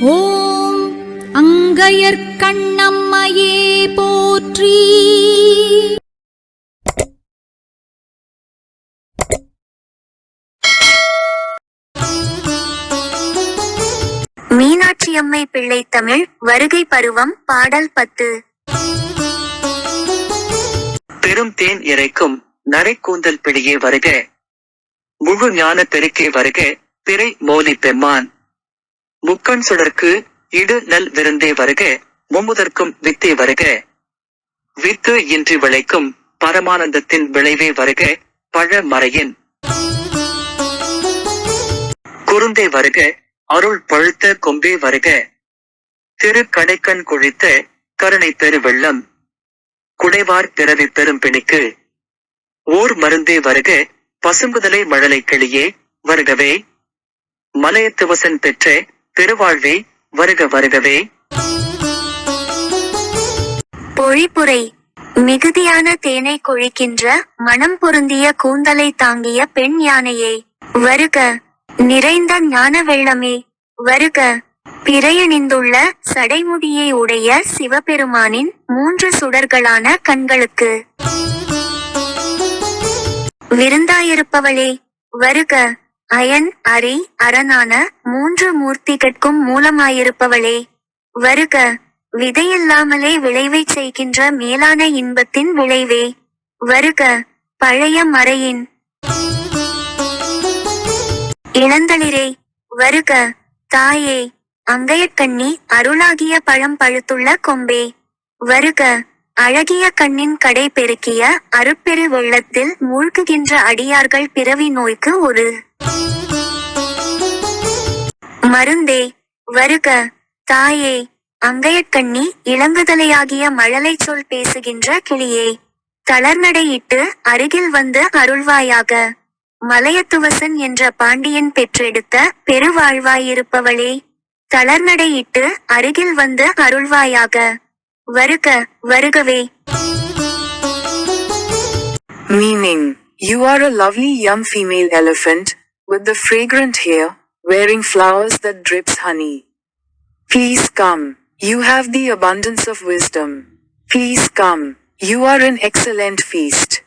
ஓம் அங்கையர்க்கண்ணம்மையே போற்றி. மீனாட்சியம்மை பிள்ளை தமிழ் வருகை பருவம் பாடல் பத்து. பெரும் தேன் இறைக்கும் நரைக்கூந்தல் பிடியே வருக. முழு ஞான பெருக்கே வருக பிறை மோலி பெம்மான். முக்கண் சுடர்க்கு இடு நல் விருந்தே வருக மும்முதற்கும் வித்தே வருக. வித்து இன்றி விளைக்கும் பரமானந்தத்தின் விளைவே வருக பழ மறையின். குறுந்தே வருக அருள் பழுத்த கொம்பே வருக. திரு கடைக்கண் குழித்த கருணை பெரு வெள்ளம் குடைவார் பிறவி பெரும் பிணிக்கு. ஓர் மருந்தே வருக பசும்புதலை மழலை கிளியே வருகவே. மலையத்துவசன் பெற்ற பெருவாழ்வே வருக வருகவே. பொழிப்புரை மிகுதியான தேனை கொழிக்கின்ற மனம் பொருந்திய கூந்தலை தாங்கிய பெண் யானையே வருக. நிறைந்த ஞான வெள்ளமே வருக. பிறையணிந்துள்ள சடைமுடியை உடைய சிவபெருமானின் மூன்று சுடர்களான கண்களுக்கு. விருந்தாயிருப்பவளே வருக. அயன் அரி அரணான மூன்று மூர்த்திகட்கும் மூலமாயிருப்பவளே. வருக விதையில்லாமலே விளைவைச் செய்கின்ற மேலான இன்பத்தின் விளைவே. வருக பழைய மறையின். இளந்தளிரே வருக தாயே அங்கையக்கண்ணி அருளாகிய பழம் பழுத்துள்ள கொம்பே. வருக அழகிய கண்ணின் கடை பெருக்கிய அருப்பெரு வெள்ளத்தில் மூழ்குகின்ற அடியார்கள் பிறவி நோய்க்கு ஒரு மருந்தே வருக. தாயே அங்கையக்கண்ணி இளங்குதலையாகிய மழலை சொல் பேசுகின்ற கிளியே தளர்நடையிட்டு அருகில் வந்து அருள்வாயாக. மலையத்துவசன் என்ற பாண்டியன் பெற்றெடுத்த பெருவாழ்வாயிருப்பவளே தளர்நடையிட்டு அருகில் வந்து அருள்வாயாக. வருக வருகவே. Meaning you are a lovely young female elephant with the fragrant hair, wearing flowers that drips honey. Please come, you have the abundance of wisdom. Please come, you are an excellent feast.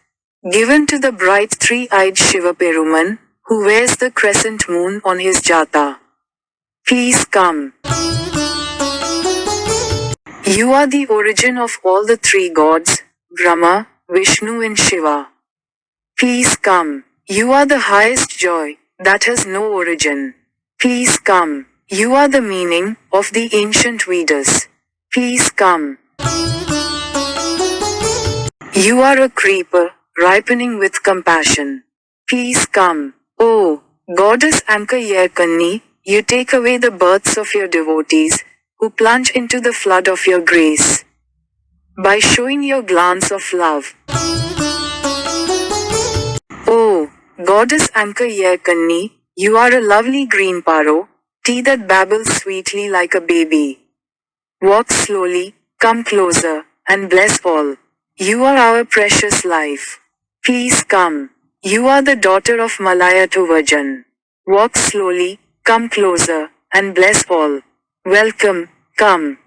Given to the bright three-eyed Shiva Peruman, who wears the crescent moon on his jata. Please come. You are the origin of all the three gods, Brahma, Vishnu and Shiva. Please come. You are the highest joy, that has no origin. Please come. You are the meaning of the ancient Vedas. Please come. You are a creeper, ripening with compassion. Please come. Oh, Goddess Anka you take away the births of your devotees, who plunge into the flood of your grace. By showing your glance of love. Oh, Goddess Anka Yerkanni, you are a lovely green paro, tea that babbles sweetly like a baby. Walk slowly, come closer, and bless all. You are our precious life. Please come. You are the daughter of Malaya to Vajan. Walk slowly, come closer, and bless all. Welcome, come.